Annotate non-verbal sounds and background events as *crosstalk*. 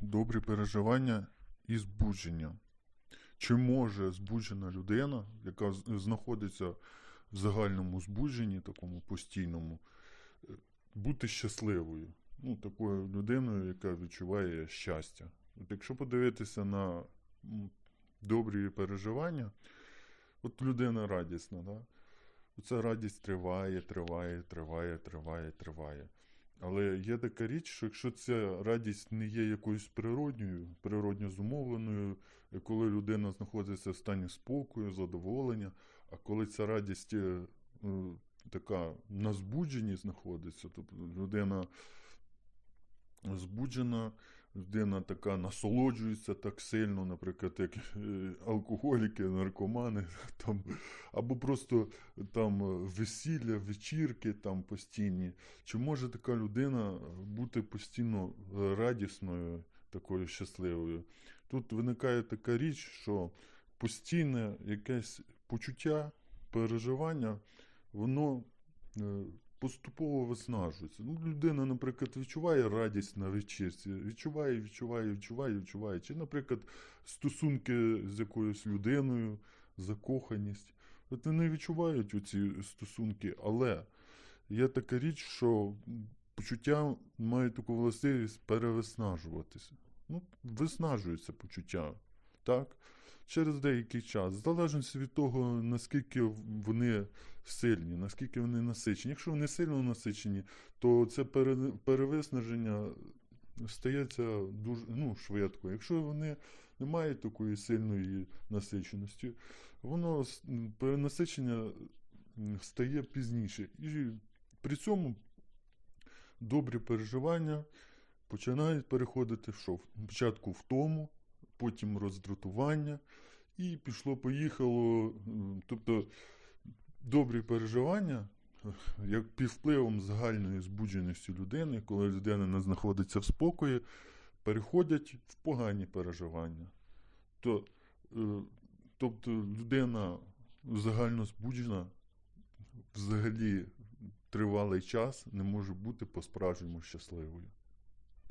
добрі переживання і збудження. Чи може збуджена людина, яка знаходиться в загальному збудженні, такому постійному, е, бути щасливою? Ну, такою людиною, яка відчуває щастя. От якщо подивитися на добрі переживання, от людина радісна, да? Оця радість триває, триває, триває, триває, триває. Але є така річ, що якщо ця радість не є якоюсь природньою, природньо зумовленою, коли людина знаходиться в стані спокою, задоволення, а коли ця радість е, е, така на збудженні знаходиться, тобто людина збуджена, людина така насолоджується так сильно, наприклад, як е, алкоголіки, наркомани, *laughs* там, або просто там е, весілля, вечірки там постійні. Чи може така людина бути постійно е, радісною, такою щасливою? Тут виникає така річ, що постійне якесь почуття, переживання, воно е, поступово виснажується. Ну, людина, наприклад, відчуває радість на вечірці, відчуває, відчуває, відчуває, відчуває. Чи, наприклад, стосунки з якоюсь людиною, закоханість. От вони відчувають оці стосунки, але є така річ, що почуття мають таку властивість перевиснажуватися. Ну, виснажується почуття, так? Через деякий час, в залежності від того, наскільки вони сильні, наскільки вони насичені. Якщо вони сильно насичені, то це перевиснаження стається дуже ну, швидко. Якщо вони не мають такої сильної насиченості, воно перенасичення стає пізніше. І при цьому добрі переживання починають переходити в що? Спочатку в тому, потім роздратування, і пішло-поїхало. Тобто добрі переживання, *laughs* як під впливом загальної збудженості людини, коли людина не знаходиться в спокої, переходять в погані переживання. То, е, тобто людина загально збуджена взагалі тривалий час не може бути по-справжньому щасливою.